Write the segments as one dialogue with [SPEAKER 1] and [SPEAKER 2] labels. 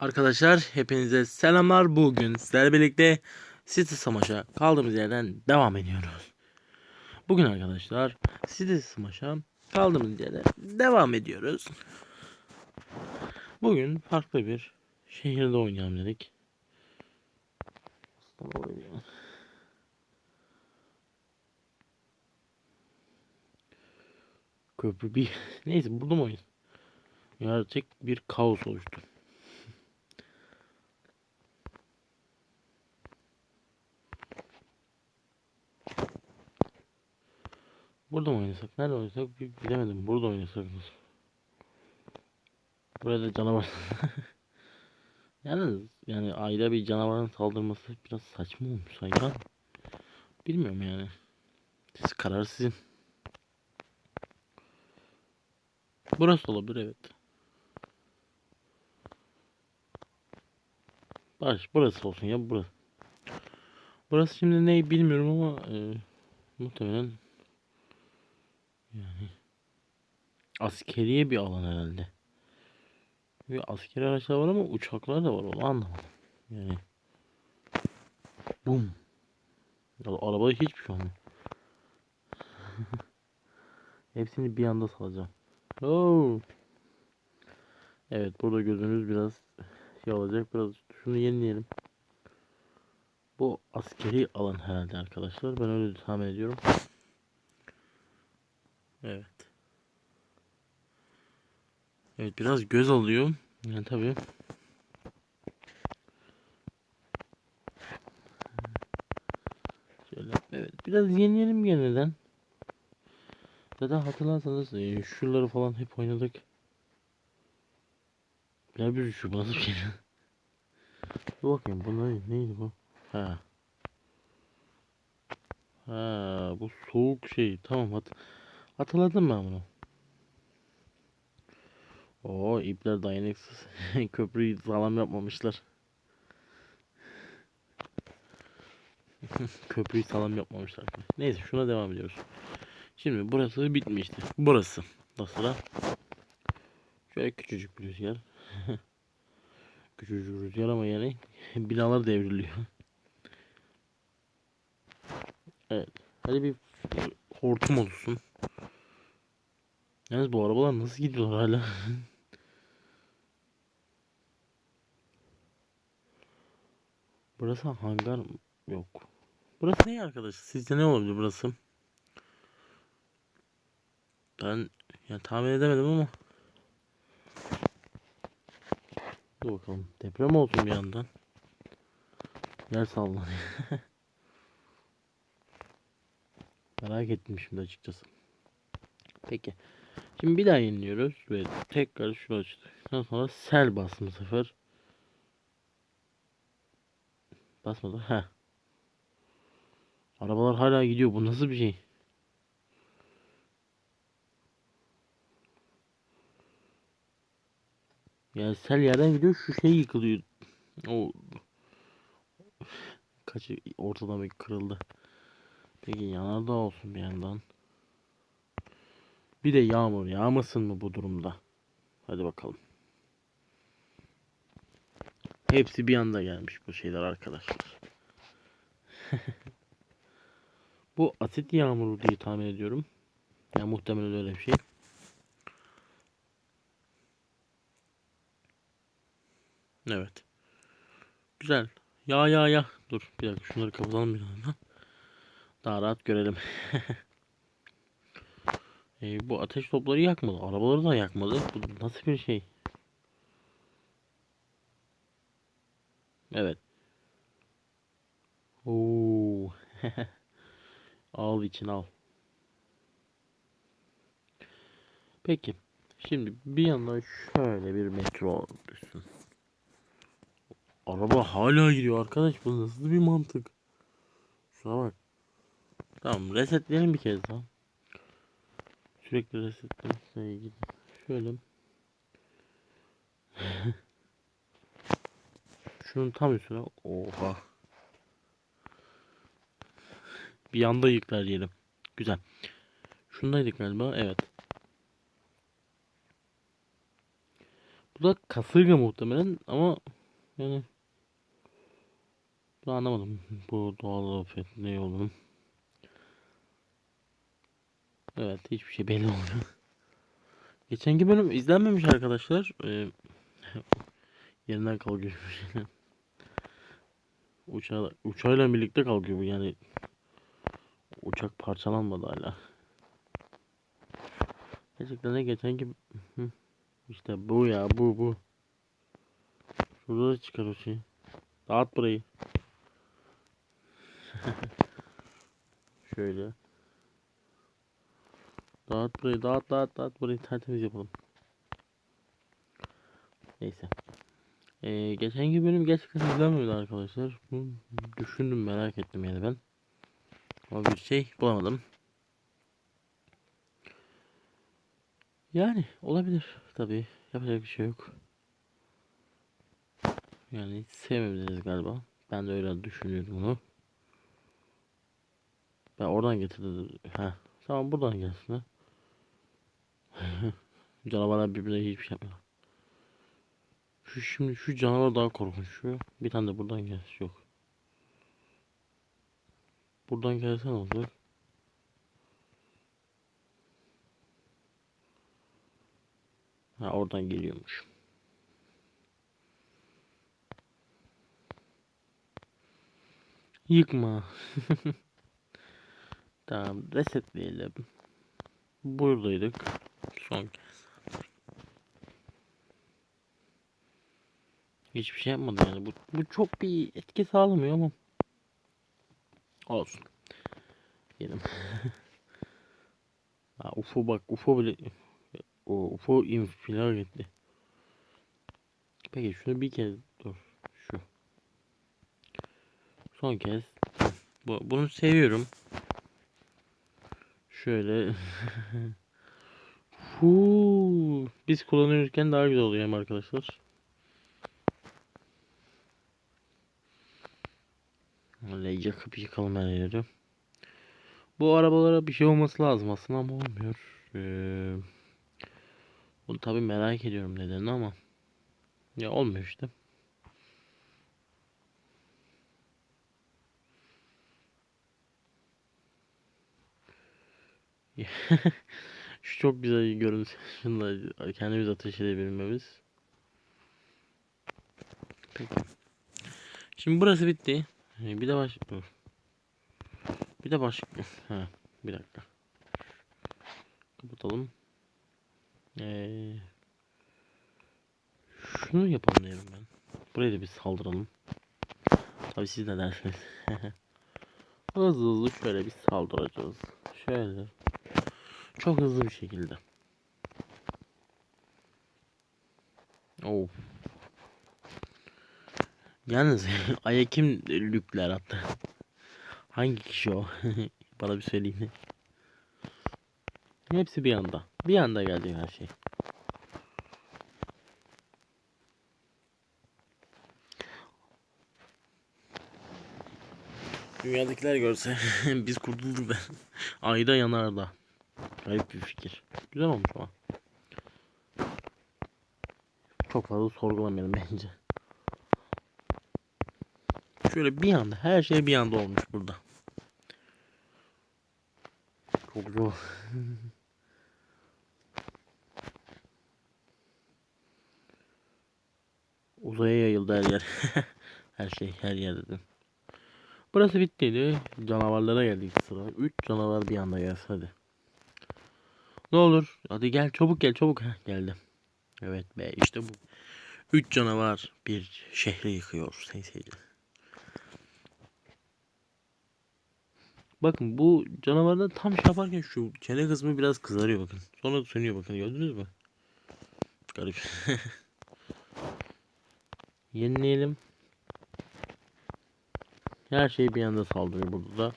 [SPEAKER 1] Arkadaşlar hepinize selamlar. Bugün sizlerle birlikte City Smaş'a kaldığımız yerden devam ediyoruz. Bugün arkadaşlar City Smaş'a kaldığımız yerden devam ediyoruz. Bugün farklı bir şehirde oynayalım dedik. Köprü bir neyse buldum oyun. Gerçek bir kaos oluştu. Burada mı oynasak? Nerede oynasak? Bilemedim. Burada oynasak? Burada canavar. Yalnız yani ayda bir canavarın saldırması biraz saçma olmuş sanki. Bilmiyorum yani. Siz karar sizin. Burası olabilir evet. Baş burası olsun ya burası. Burası şimdi ne bilmiyorum ama e, muhtemelen yani askeriye bir alan herhalde. Ve askeri araçlar var ama uçaklar da var onu anlamadım. Yani bum. Ya, arabada hiçbir şey olmuyor. Hepsini bir anda salacağım. Oo. Evet burada gözünüz biraz şey olacak. Biraz şunu yenileyelim. Bu askeri alan herhalde arkadaşlar. Ben öyle tahmin ediyorum. Evet. Evet biraz göz alıyor. Yani tabii. Şöyle evet biraz yenileyelim yeniden. Zaten hatırlarsanız e, şuraları falan hep oynadık. Ya bir şu bir şey? Dur bakayım bu ne, neydi bu? Ha. Ha bu soğuk şey. Tamam hat hatırladım ben bunu. Oo ipler dayanıksız. Köprüyü sağlam yapmamışlar. Köprüyü sağlam yapmamışlar. Neyse şuna devam ediyoruz. Şimdi burası bitmişti. Burası da sıra. Şöyle küçücük bir rüzgar. küçücük rüzgar ama yani binalar devriliyor. Evet. Hadi bir hortum olsun. Yalnız bu arabalar nasıl gidiyorlar hala? Burası hangar? Yok. Burası ne arkadaş? Sizce ne olabilir burası? Ben yani tahmin edemedim ama. Dur bakalım. Deprem olsun bir yandan. Yer sallanıyor. Merak ettim şimdi açıkçası. Peki. Şimdi bir daha yeniliyoruz ve tekrar şunu açtıktan sonra sel bastım sefer. Basmadı. Ha. Arabalar hala gidiyor. Bu nasıl bir şey? Yani sel yerden gidiyor şu şey yıkılıyor. O kaçı ortadan bir kırıldı. Peki yanardağ olsun bir yandan. Bir de yağmur yağmasın mı bu durumda? Hadi bakalım. Hepsi bir anda gelmiş bu şeyler arkadaşlar. bu asit yağmuru diye tahmin ediyorum. Ya yani muhtemelen öyle bir şey. Evet. Güzel. Ya ya ya. Dur bir dakika şunları kapatalım bir anda. Daha rahat görelim. e, bu ateş topları yakmadı. Arabaları da yakmadı. Bu nasıl bir şey? Evet. Oo. al için al. Peki. Şimdi bir yandan şöyle bir metro düşsün. Araba hala gidiyor arkadaş. Bu nasıl bir mantık? Şuna bak. Tamam resetleyelim bir kez daha. Sürekli resetlemeye gidin. Şöyle. Şunun tam üstüne. Oha. Bir yanda yıklar diyelim. Güzel. Şundaydık galiba. Evet. Bu da kasırga muhtemelen ama yani ben anlamadım bu doğal afet ne olduğunu. Evet hiçbir şey belli olmuyor. Geçenki bölüm izlenmemiş arkadaşlar. Ee, yerinden kalkıyor. Uçağı, uçağıyla birlikte kalkıyor bu yani. Uçak parçalanmadı hala. Gerçekten de geçenki işte bu ya bu bu. Şurada da çıkar o şey. Dağıt burayı. Şöyle. Dağıt burayı dağıt dağıt dağıt burayı tertemiz yapalım. Neyse. Ee, geçenki bölüm gerçekten izlenmedi arkadaşlar. Bunu düşündüm merak ettim yani ben. Ama bir şey bulamadım. Yani olabilir tabii. Yapacak bir şey yok. Yani hiç sevmediniz galiba. Ben de öyle düşünüyorum bunu. Ben oradan getirdim. Ha. Tamam buradan gelsin ha. Canavarlar birbirine hiçbir şey yapmıyor. Şu şimdi şu canavar daha korkunç şu. Bir tane de buradan gelsin yok. Buradan gelse ne olur? Ha oradan geliyormuş. Yıkma. tamam resetleyelim. Buradaydık. Son Hiçbir şey yapmadı yani. Bu, bu çok bir etki sağlamıyor ama. Olsun. Ha, UFO bak UFO bile o UFO infilak etti. Peki şunu bir kez dur. Şu. Son kez. Bu, bunu seviyorum. Şöyle. Huu. Biz kullanırken daha güzel oluyor hem arkadaşlar. Öyle yakıp yıkalım her yeri. Bu arabalara bir şey olması lazım aslında ama olmuyor. Ee, bunu tabi merak ediyorum nedenini ama ya olmuyor işte. Şu çok güzel görüntü. Şunla kendimiz ateş edebilmemiz. Peki. Şimdi burası bitti. Ee, Bir de baş... Bir de baş... Ha, bir dakika. Kapatalım. Ee, şunu yapalım diyelim ben. Buraya da bir saldıralım. Tabi siz ne dersiniz? hızlı hızlı şöyle bir saldıracağız. Şöyle. Çok hızlı bir şekilde. Of. Yalnız Ay'a kim lükler attı? Hangi kişi o? Bana bir söyleyin. Hepsi bir anda. Bir anda geldi her şey. Dünyadakiler görse biz kurtulduk da ayda yanar da. Garip bir fikir. Güzel olmuş ama. Çok fazla sorgulamayalım bence. Şöyle bir anda her şey bir anda olmuş burada. Çok zor. Uzaya yayıldı her yer. her şey her yer dedim. Burası bittiydi. Canavarlara geldik sıra. 3 canavar bir anda gelsin hadi. Ne olur. Hadi gel çabuk gel çabuk. Heh, geldim. Evet be işte bu. 3 canavar bir şehri yıkıyor sayın seyirciler. Bakın bu canavarda tam şey yaparken şu çene kısmı biraz kızarıyor bakın. Sonra sönüyor bakın gördünüz mü? Garip. Yenileyelim. Her şey bir anda saldırıyor burada da.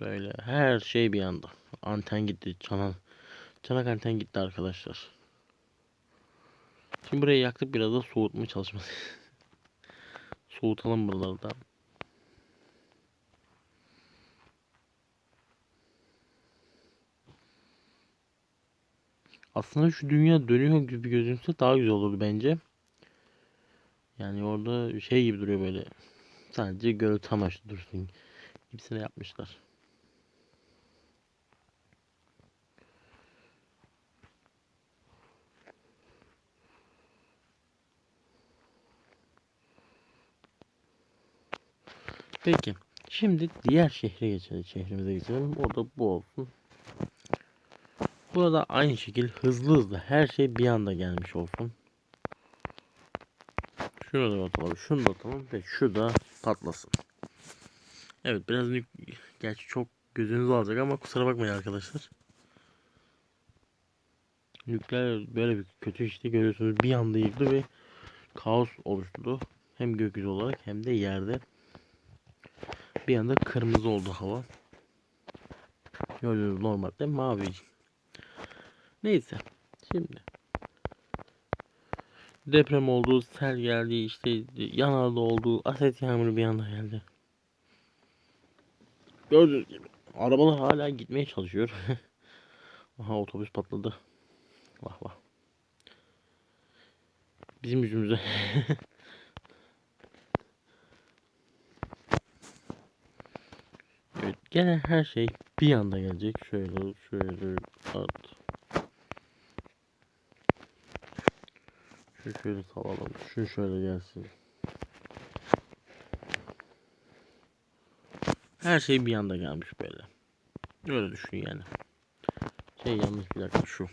[SPEAKER 1] Böyle her şey bir anda. Anten gitti. Çanak, çanak anten gitti arkadaşlar. Şimdi burayı yaktık biraz da soğutma çalışması. Soğutalım buraları da. Aslında şu dünya dönüyor gibi gözünse daha güzel olurdu bence. Yani orada şey gibi duruyor böyle. Sadece görüntü amaçlı dursun gibisine yapmışlar. Peki. Şimdi diğer şehre geçelim. Şehrimize geçelim. Orada bu olsun. Burada aynı şekil hızlı hızlı her şey bir anda gelmiş olsun. Şunu da atalım, şunu da atalım ve şu da patlasın. Evet biraz gerçi çok gözünüz alacak ama kusura bakmayın arkadaşlar. Nükleer böyle bir kötü işte görüyorsunuz bir anda yıktı ve kaos oluşturdu. Hem gökyüzü olarak hem de yerde. Bir anda kırmızı oldu hava. Gördüğünüz normalde mavi. Neyse. Şimdi deprem oldu, sel geldi, işte yanarda oldu, aset yağmuru bir anda geldi. Gördüğünüz gibi arabalar hala gitmeye çalışıyor. Aha otobüs patladı. Vah vah. Bizim yüzümüze. evet gene her şey bir anda gelecek. Şöyle şöyle at. Şu şöyle salalım. Şu şöyle gelsin. Her şey bir anda gelmiş böyle. Öyle düşün yani. Şey yanlış bir dakika şu.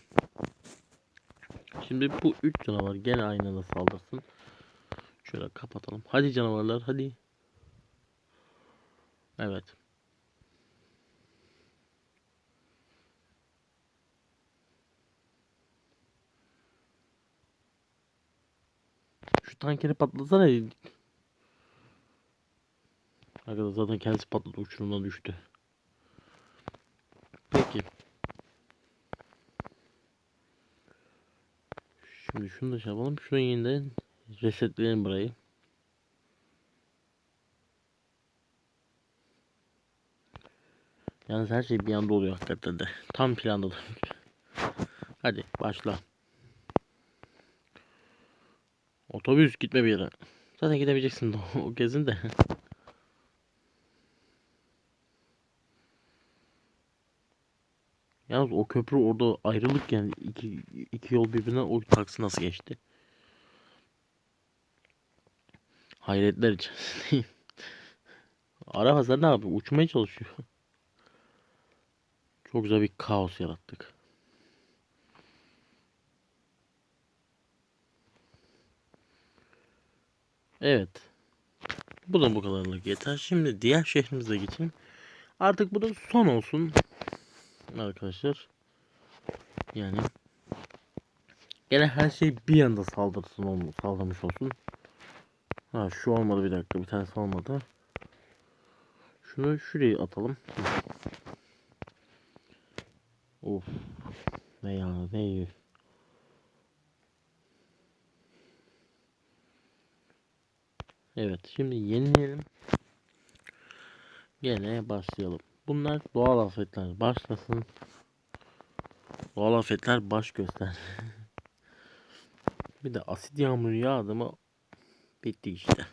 [SPEAKER 1] Şimdi bu üç canavar gene aynı anda saldırsın. Şöyle kapatalım. Hadi canavarlar hadi. Evet. Şu tankeri patlasana. Arkadaşlar zaten kendisi patladı uçurumdan düştü. Peki. Şimdi şunu da şey yapalım. Şunu yeniden resetleyelim burayı. Yalnız her şey bir anda oluyor hakikaten de. Tam planda da. Hadi başla. Otobüs gitme bir yere. Zaten gidebileceksin o gezin de. Yalnız o köprü orada ayrılık yani iki, iki yol birbirine o taksi nasıl geçti? Hayretler içerisindeyim. Araba ne yapıyor? Uçmaya çalışıyor. Çok güzel bir kaos yarattık. Evet. Bu da bu kadarlık yeter. Şimdi diğer şehrimize geçelim. Artık bu da son olsun. Arkadaşlar. Yani. Gene her şey bir anda saldırsın saldırmış olsun. Ha şu olmadı bir dakika. Bir tanesi olmadı. Şunu şuraya atalım. Of. Ne ya ne Evet şimdi yenileyelim. Gene başlayalım. Bunlar doğal afetler. Başlasın. Doğal afetler baş göster. bir de asit yağmuru yağdı mı bitti işte.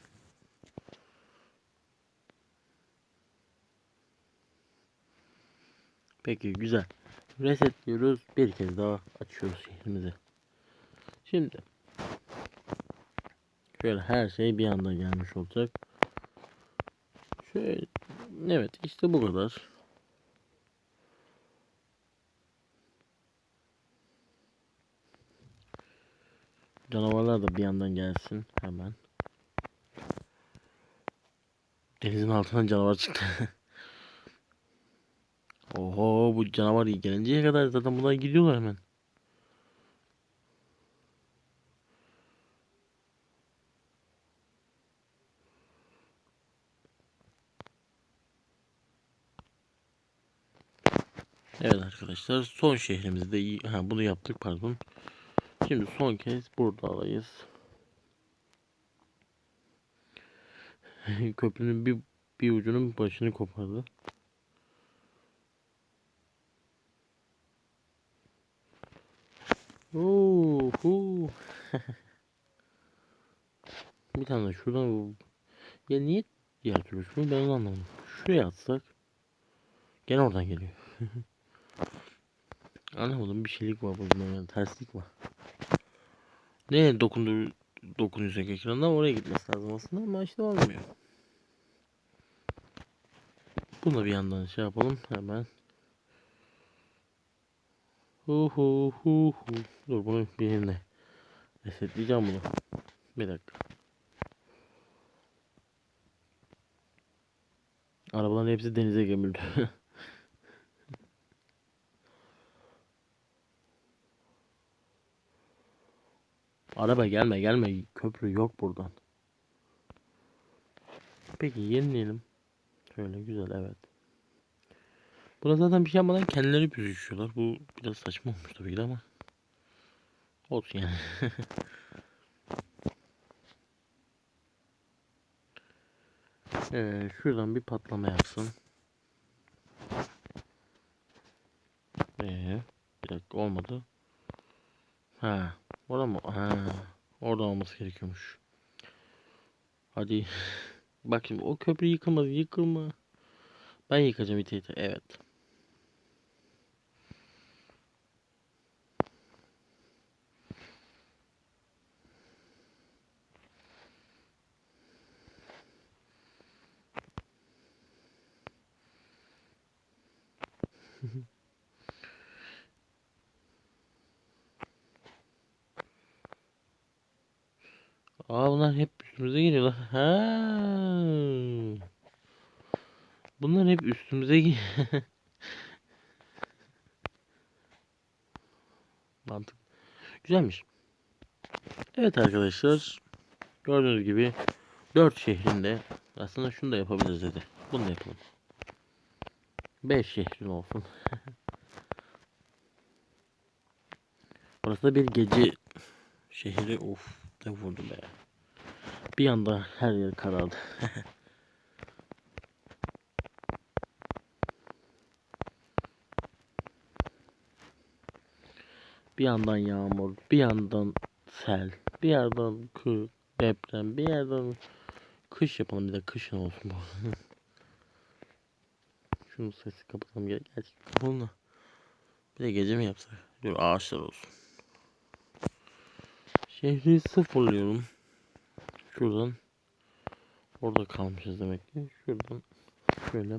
[SPEAKER 1] Peki güzel. Resetliyoruz. Bir kez daha açıyoruz şehrimizi. Şimdi şöyle her şey bir anda gelmiş olacak. Şöyle evet işte bu kadar. Canavarlar da bir yandan gelsin hemen. Denizin altından canavar çıktı. Oho bu canavar gelinceye kadar zaten bunlar gidiyorlar hemen. Evet arkadaşlar son şehrimizde ha, bunu yaptık pardon. Şimdi son kez burada alayız. Köprünün bir, bir ucunun başını kopardı. Oo, hu. bir tane de şuradan ya niye diğer türlü ben onu anlamadım. Şuraya atsak gene oradan geliyor. Anlamadım bir şeylik var burada yani terslik var. Ne dokundur dokunuyorsak ekranda oraya gitmesi lazım aslında ama işte olmuyor. Bunu bir yandan şey yapalım hemen. Hu hu hu hu. Dur bunu bir yerine resetleyeceğim bunu. Bir dakika. Arabaların hepsi denize gömüldü. Araba gelme gelme. Köprü yok buradan. Peki yenileyelim. Şöyle güzel evet. Burada zaten bir şey yapmadan kendileri büzüşüyorlar. Bu biraz saçma olmuş tabii ki ama. Olsun yani. ee, şuradan bir patlama yapsın. Ee, bir dakika olmadı. Ha, orada mı? Ha, orada olması gerekiyormuş. Hadi. Bak şimdi o köprü yıkılmaz, yıkılma. Ben yıkacağım ite ite. Evet. Aa bunlar hep üstümüze geliyorlar. Ha. Bunlar hep üstümüze geliyor. Mantık. Güzelmiş. Evet arkadaşlar. Gördüğünüz gibi 4 şehrinde aslında şunu da yapabiliriz dedi. Bunu da yapalım. 5 şehrin olsun. Burası da bir gece şehri. Of ne vurdu be. Bir anda her yer karardı. bir yandan yağmur, bir yandan sel, bir yandan kır, deprem, bir yerden kış yapalım bir de kışın olsun bu. Şunu sesi kapatalım gerek. Gerçi kapatalım da. Bir de gece mi yapsak? Dur ağaçlar olsun. Şehri sıfırlıyorum. Şuradan. Orada kalmışız demek ki. Şuradan. Şöyle.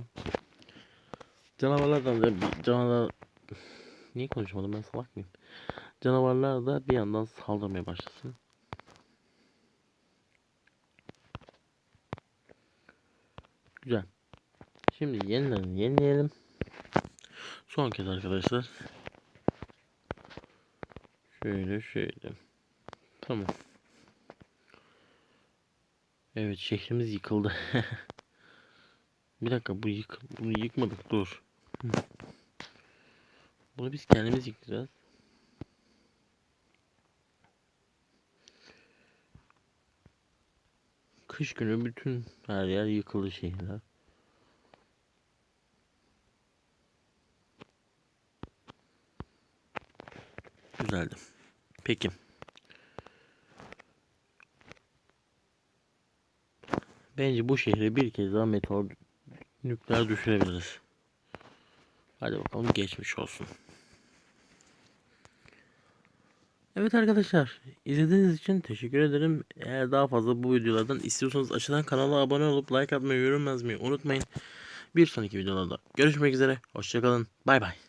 [SPEAKER 1] Canavarlardan da bir canavar... Niye konuşmadım ben salak mıyım? Canavarlar da bir yandan saldırmaya başlasın. Güzel. Şimdi yenilerini yenileyelim. Son kez arkadaşlar. Şöyle şöyle. Tamam. Evet şehrimiz yıkıldı. Bir dakika bu yık bunu yıkmadık dur. Bunu biz kendimiz yıkacağız. Kış günü bütün her yer yıkıldı şehirler. Güzeldi. Peki. Bence bu şehre bir kez daha meteor nükleer düşürebiliriz. Hadi bakalım geçmiş olsun. Evet arkadaşlar izlediğiniz için teşekkür ederim. Eğer daha fazla bu videolardan istiyorsanız aşağıdan kanala abone olup like atmayı, yorum yazmayı unutmayın. Bir sonraki videolarda görüşmek üzere. Hoşçakalın. Bay bay.